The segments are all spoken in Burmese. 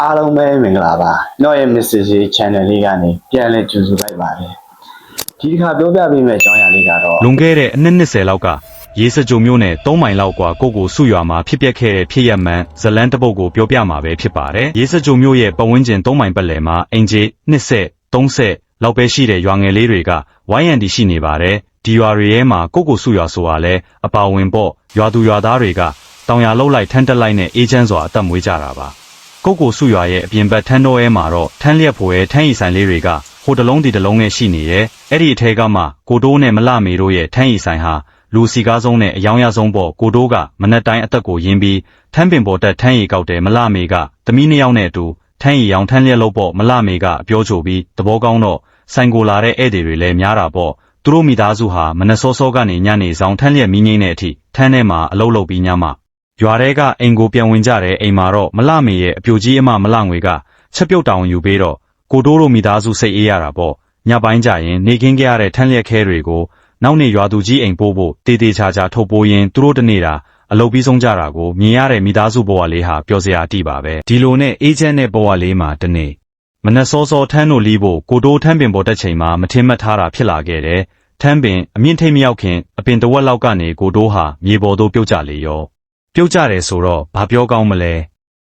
အားလုံးပဲမင်္ဂလာပါ။နော်ရဲ့ Mr. J Channel လေးကနေပြန်လည်ကြိုဆိုလိုက်ပါတယ်။ဒီတစ်ခါပြောပြပေးမယ့်အကြောင်းအရာလေးကတော့လွန်ခဲ့တဲ့အနှစ်20လောက်ကရေးစကြုံမျိုးနဲ့3မိုင်လောက်ကွာကိုကိုစုရွာမှာဖြစ်ပျက်ခဲ့တဲ့ဖြစ်ရပ်မှန်ဇလန်းတပုတ်ကိုပြောပြမှာပဲဖြစ်ပါတယ်။ရေးစကြုံမျိုးရဲ့ပတ်ဝန်းကျင်3မိုင်ပတ်လည်မှာအင်ဂျီ20 30လောက်ပဲရှိတဲ့ရွာငယ်လေးတွေကဝိုင်းရံတီရှိနေပါတယ်။ဒီရွာတွေထဲမှာကိုကိုစုရွာဆိုတာလဲအပါဝင်ပေါ့ရွာသူရွာသားတွေကတောင်ရလောက်လိုက်ထန်းတက်လိုက်နဲ့အေးချမ်းစွာအသက်မွေးကြတာပါ။ ကိုကိုစုရွာရဲ့အပြင်ဘက်ထန်းတော်အဲမှာတော့ထန်းလျက်ဖို့ရဲ့ထန်းရီဆိုင်လေးတွေကဟိုတလုံးဒီတလုံးနဲ့ရှိနေတယ်။အဲ့ဒီအထဲကမှကိုတိုးနဲ့မလှမေတို့ရဲ့ထန်းရီဆိုင်ဟာလူစီကားဆုံးနဲ့အယောင်ရဆုံးပေါ့ကိုတိုးကမနက်တိုင်းအသက်ကိုရင်းပြီးထန်းပင်ပေါ်တက်ထန်းရီကောက်တယ်မလှမေကသမီးနှစ်ယောက်နဲ့အတူထန်းရီရောင်ထန်းလျက်လို့ပေါ့မလှမေကအပြောချိုပြီးသဘောကောင်းတော့ဆိုင်ကိုလာတဲ့ဧည့်သည်တွေလည်းများတာပေါ့သူတို့မိသားစုဟာမနက်စောစောကနေညနေဆောင်ထန်းလျက်မီးငိမ့်တဲ့အထိထန်းထဲမှာအလုပ်လုပ်ပြီးညမှ ရွာထဲကအိမ်ကိုပြန်ဝင်ကြတဲ့အိမ်မှာတော့မလှမေရဲ့အပြိုကြီးအမမလှငွေကချက်ပြုတ်တောင်ယူပေးတော့ကိုတိုးတို့မိသားစုစိတ်အေးရတာပေါ့ညပိုင်းကြရင်နေခင်းကြရတဲ့ထန်းလျက်ခဲတွေကိုနောက်နေ့ရွာသူကြီးအိမ်ပို့ဖို့တေးသေးချာချာထုတ်ပိုးရင်သူတို့တနေ့တာအလုပ်ပြီးဆုံးကြတာကိုမြင်ရတဲ့မိသားစုဘဝလေးဟာပျော်စရာအတိပါပဲဒီလိုနဲ့အေးချမ်းတဲ့ဘဝလေးမှာတနေ့မနက်စောစောထန်းတို့လီးဖို့ကိုတိုးထန်းပင်ပေါ်တက်ချိန်မှာမထင်မှတ်ထားတာဖြစ်လာခဲ့တယ်ထန်းပင်အမြင့်ထိတ်မရောက်ခင်အပင်တဝက်လောက်ကနေကိုတိုးဟာမြေပေါ်သို့ပြုတ်ကျလေရော ပြုတ်ကြတယ်ဆိုတော့ဘာပြောကောင်းမလဲ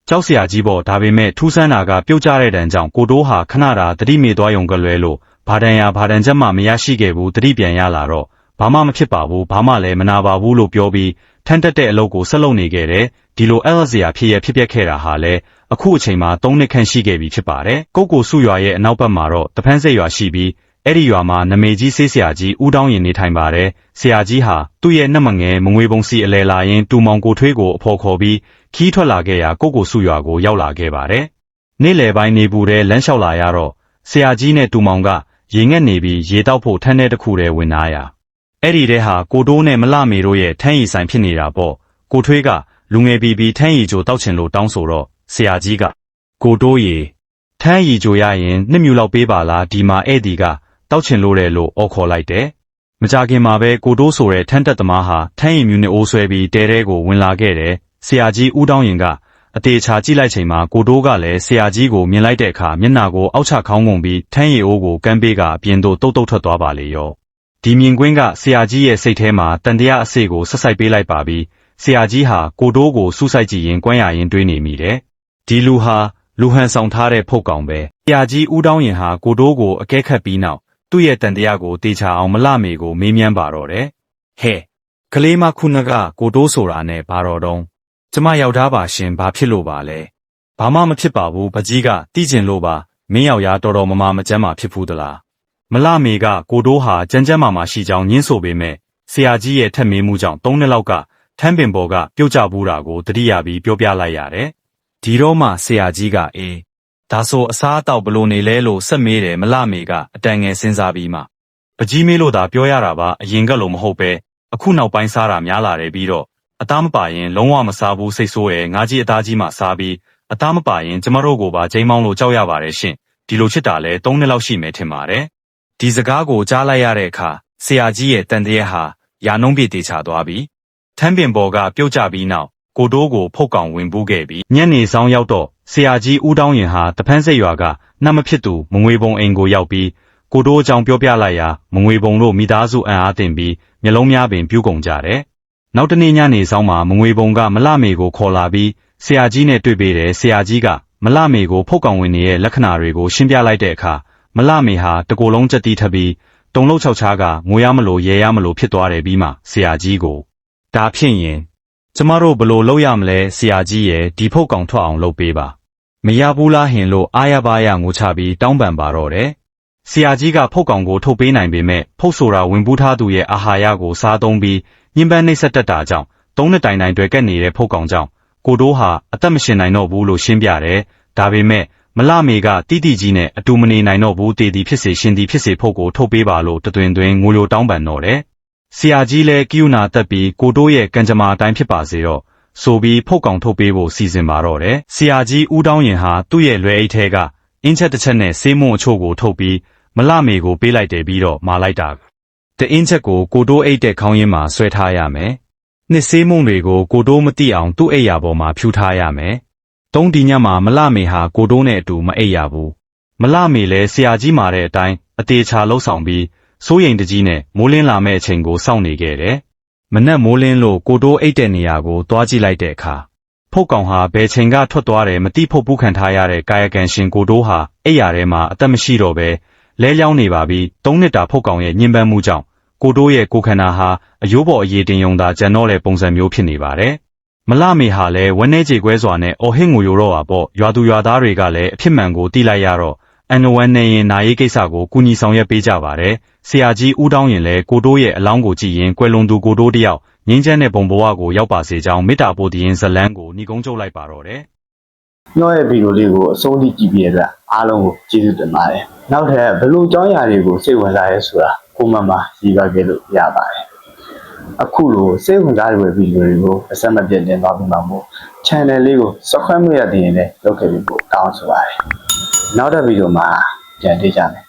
ကြောက်စရာကြီးပေါ့ဒါပေမဲ့ထူးဆန်းတာကပြုတ်ကြတဲ့တန်ကြောင့်ကိုတိုးဟာခဏတာတတိမေသွားယုံကလွဲလို့ဘာတန်ရာဘာတန်ချက်မှမရရှိခဲ့ဘူးတတိပြန်ရလာတော့ဘာမှမဖြစ်ပါဘူးဘာမှလည်းမနာပါဘူးလို့ပြောပြီးထန်းတက်တဲ့အလုပ်ကိုဆက်လုပ်နေခဲ့တယ်ဒီလိုအဲ့လစရာဖြစ်ရဖြစ်ပျက်ခဲ့တာဟာလည်းအခုအချိန်မှာ၃နှစ်ခန့်ရှိခဲ့ပြီဖြစ်ပါတယ်ကိုကိုစုရွာရဲ့အနောက်ဘက်မှာတော့တဖန်းစိတ်ရွာရှိပြီး အဲ့ဒီရွာမှာနမေကြီးဆေးဆရာကြီးဦးတောင်းရင်နေထိုင်ပါတယ်ဆရာကြီးဟာသူ့ရဲ့နှက်မငယ်မငွေပုံစီအလဲလာရင်တူမောင်ကိုထွေးကိုအဖော်ခေါ်ပြီးခီးထွက်လာခဲ့ရာကိုကိုစုရွာကိုရောက်လာခဲ့ပါတယ်နေ့လယ်ပိုင်းနေပူတဲ့လမ်းလျှောက်လာရတော့ဆရာကြီးနဲ့တူမောင်ကရေငက်နေပြီးရေတောက်ဖို့ထန်းထဲတစ်ခုတည်းဝင်လာရာအဲ့ဒီတဲဟာကိုတိုးနဲ့မလှမေတို့ရဲ့ထန်းရီဆိုင်ဖြစ်နေတာပေါ့ကိုထွေးကလူငယ်ပြီးပြီးထန်းရီကြိုတောက်ချင်လို့တောင်းဆိုတော့ဆရာကြီးကကိုတိုးရေထန်းရီကြိုရရင်နှစ်မြူလောက်ပေးပါလားဒီမှာဧည့်သည်က တောက်ချင်လို့တယ်လို့အော်ခေါ်လိုက်တယ်။မကြခင်မှာပဲကိုတိုးဆိုတဲ့ထန်းတက်သမားဟာထန်းရည်မြူနဲ့အိုးဆွဲပြီးတဲတဲကိုဝင်လာခဲ့တယ်။ဆရာကြီးဦးတောင်းရင်ကအသေးချာကြည့်လိုက်ချိန်မှာကိုတိုးကလည်းဆရာကြီးကိုမြင်လိုက်တဲ့အခါမျက်နှာကိုအောက်ချခေါင်းငုံပြီးထန်းရည်အိုးကိုကမ်းပေးကအပြင်သို့တုတ်တုတ်ထွက်သွားပါလေရော။ဒီမြင်ကွင်းကဆရာကြီးရဲ့စိတ်ထဲမှာတန်တရားအစေကိုဆက်ဆိုင်ပေးလိုက်ပါပြီးဆရာကြီးဟာကိုတိုးကိုစူးစိုက်ကြည့်ရင်ကွမ်းရရင်တွေးနေမိတယ်။ဒီလူဟာလူဟန်ဆောင်ထားတဲ့ဖုတ်ကောင်ပဲ။ဆရာကြီးဦးတောင်းရင်ဟာကိုတိုးကိုအကဲခတ်ပြီးနောက် သူ့ရဲ့တန်တရားကိုတေချာအောင်မလှမေကိုမေးမြန်းပါတော့တယ်။ဟဲ့ကလေးမခုနကကိုတိုးဆိုတာနဲ့ဘာတော်တုံးကျမယောက်ျားပါရှင်ဘာဖြစ်လို့ပါလဲ။ဘာမှမဖြစ်ပါဘူးပကြီးကတီးကျင်လို့ပါမင်းယောက်ျားတော်တော်မမမကျမ်းမာဖြစ်ဘူးသလား။မလှမေကကိုတိုးဟာကြမ်းကြမ်းမာမာရှိကြောင်းညင်းဆိုပေမဲ့ဆရာကြီးရဲ့ထက်မေးမှုကြောင့်သုံးနှစ်လောက်ကထမ်းပင်ပေါ်ကပြုတ်ကျဘူးတာကိုတတိယပြီးပြောပြလိုက်ရတယ်။ဒီတော့မှဆရာကြီးကအေး ဒါဆိုအစားအသောက်ဘလို့နေလဲလို့ဆက်မေးတယ်မလှမေကအတန်ငယ်စဉ်းစားပြီးမှပကြီးမေးလို့သာပြောရတာပါအရင်ကလို့မဟုတ်ပဲအခုနောက်ပိုင်းစားတာများလာတယ်ပြီးတော့အသားမပါရင်လုံးဝမစားဘူးစိတ်ဆိုးရယ်ငါကြီးအသားကြီးမှစားပြီးအသားမပါရင်ကျမတို့ကိုပါချိန်မောင်းလို့ကြောက်ရပါတယ်ရှင်ဒီလိုချစ်တာလဲ၃နှစ်လောက်ရှိမယ်ထင်ပါတယ်ဒီစကားကိုကြားလိုက်ရတဲ့အခါဆရာကြီးရဲ့တန်တရက်ဟာယာနှုံးပြည့်တေချသွားပြီထမ်းပင်ပေါ်ကပြုတ်ကျပြီးနောက်ကိုတိုးကိုဖုတ်ကောင်ဝင်ပူးခဲ့ပြီးညနေဆောင်ရောက်တော့ ဆရာကြီးဦးတောင်းရင်ဟာတဖန်းစိတ်ရွာကနှမဖြစ်သူမငွေပုံအိမ်ကိုရောက်ပြီးကိုတိုးအကြောင်းပြောပြလိုက်ရာမငွေပုံတို့မိသားစုအံအားတင်ပြီးမျက်လုံးများပင်ပြူးကုန်ကြတယ်။နောက်တနေ့ညနေဆောင်မှာမငွေပုံကမလှမေကိုခေါ်လာပြီးဆရာကြီးနဲ့တွေ့ပေးတယ်ဆရာကြီးကမလှမေကိုဖုတ်ကောင်ဝင်ရဲ့လက္ခဏာတွေကိုရှင်းပြလိုက်တဲ့အခါမလှမေဟာတကိုယ်လုံးကြက်တီးထပ်ပြီးတုံလုံးချောက်ချားကငိုရမလို့ရဲရမလို့ဖြစ်သွားတယ်ပြီးမှဆရာကြီးကိုဒါဖြစ်ရင်ကျမတို့ဘလို့လုပ်ရမလဲဆရာကြီးရဲ့ဒီဖုတ်ကောင်ထွက်အောင်လုပ်ပေးပါ မရဘူးလားဟင်လို့အားရပါရငိုချပြီးတောင်းပန်ပါတော့တယ်ဆရာကြီးကဖုတ်ကောင်ကိုထုတ်ပေးနိုင်ပေမဲ့ဖုတ်ဆိုတာဝင်ပူးထားသူရဲ့အာဟာရကိုစားသုံးပြီးညှဉ်းပန်းနှိပ်စက်တတ်တာကြောင့်သုံးနှစ်တိုင်တိုင်တွေ့ကက်နေတဲ့ဖုတ်ကောင်ကြောင့်ကိုတိုးဟာအသက်မရှင်နိုင်တော့ဘူးလို့ရှင်းပြတယ်ဒါပေမဲ့မလှမေကတိတိကြီးနဲ့အတူမနေနိုင်တော့ဘူးတည်သည်ဖြစ်စေရှင်သည်ဖြစ်စေဖုတ်ကိုထုတ်ပေးပါလို့တတွင်တွင်ငိုလိုတောင်းပန်တော့တယ်ဆရာကြီးလည်းကိယူနာတက်ပြီးကိုတိုးရဲ့ကံကြမ္မာအတိုင်းဖြစ်ပါစေတော့ ဆိုပြီးဖုတ်ကောင်ထုတ်ပေးဖို့စီစဉ်ပါတော့တယ်ဆရာကြီးဦးတောင်းရင်ဟာသူ့ရဲ့လွယ်အိတ်ထဲကအင်းချက်တစ်ချက်နဲ့ဆေးမွန်အချို့ကိုထုတ်ပြီးမလှမေကိုပေးလိုက်တယ်ပြီးတော့မာလိုက်တာတအင်းချက်ကိုကိုတိုးအိတ်တဲ့ခေါင်းရင်းမှာဆွဲထားရမယ်နှစ်ဆေးမုံတွေကိုကိုတိုးမတိအောင်သူ့အိတ်ရာပေါ်မှာဖြူထားရမယ်တုံးဒီညမှာမလမေဟာကိုတိုးနဲ့အတူမအိပ်ရဘူးမလမေလည်းဆရာကြီးမာတဲ့အတိုင်းအသေးချာလှုပ်ဆောင်ပြီးစိုးရိမ်တကြီးနဲ့မိုးလင်းလာမဲ့အချိန်ကိုစောင့်နေခဲ့တယ် မနက်မိုးလင်းလို့ကိုတိုးအိတ်တဲ့နေရာကိုတွားကြည့်လိုက်တဲ့အခါဖုတ်ကောင်ဟာဘယ်ချိန်ကထွက်သွားတယ်မသိဖုတ်ပူးခံထားရတဲ့ကာယကံရှင်ကိုတိုးဟာအိပ်ရာထဲမှာအသက်မရှိတော့ပဲလဲလျောင်းနေပါပြီသုံးနှစ်တာဖုတ်ကောင်ရဲ့ညှဉ်းပန်းမှုကြောင့်ကိုတိုးရဲ့ကိုယ်ခန္ဓာဟာအယိုးပေါ်အရေးတင်ယုံတာကြံတော့တဲ့ပုံစံမျိုးဖြစ်နေပါတယ်မလမေဟာလည်းဝန်းနေကြေကွဲစွာနဲ့အော်ဟစ်ငိုယိုတော့ပါပေါ့ရွာသူရွာသားတွေကလည်းအဖြစ်မှန်ကိုသိလိုက်ရတော့အန်နဝမ်နေရင်နာရေးကိစ္စကိုကူညီဆောင်ရွက်ပေးကြပါတယ် ဆရာကြီးဦးတောင်းရင်လည်းကိုတိုးရဲ့အလောင်းကိုကြည့်ရင်ကွယ်လွန်သူကိုတိုးတယောက်ငင်းချမ်းတဲ့ဘုံဘဝကိုရောက်ပါစေကြောင်းမေတ္တာပို့တည်ရင်ဇလန်းကိုညီကုန်းချုပ်လိုက်ပါတော့တယ်ညောရဲ့ဗီဒီယိုလေးကိုအဆုံးထိကြည့်ပြီးရတဲ့အားလုံးကိုကျေးဇူးတင်ပါတယ်နောက်ထပ်ဘယ်လိုအကြောင်းအရာတွေကိုစိတ်ဝင်စားရဲဆိုတာကိုမမရေးပါခဲ့လို့ရပါတယ်အခုလိုစိတ်ဝင်စားတဲ့ဗီဒီယိုတွေကိုအဆက်မပြတ်တင်သွားပြီးမှမို့ channel လေးကို subscribe မရသေးရင်လည်းလုပ်ခဲ့ပြီးပို့တောင်းဆိုပါတယ်နောက်တဲ့ဗီဒီယိုမှာပြန်တွေ့ကြမယ်